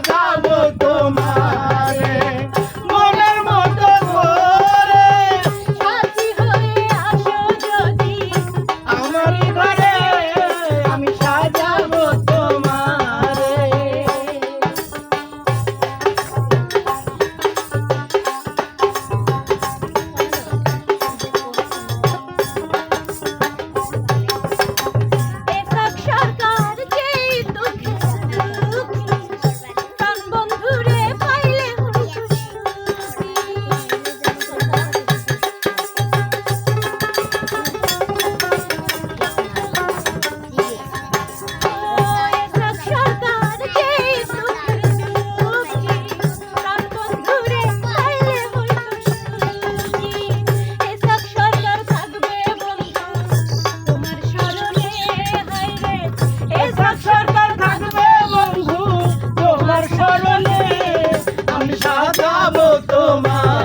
job. যাব তোমার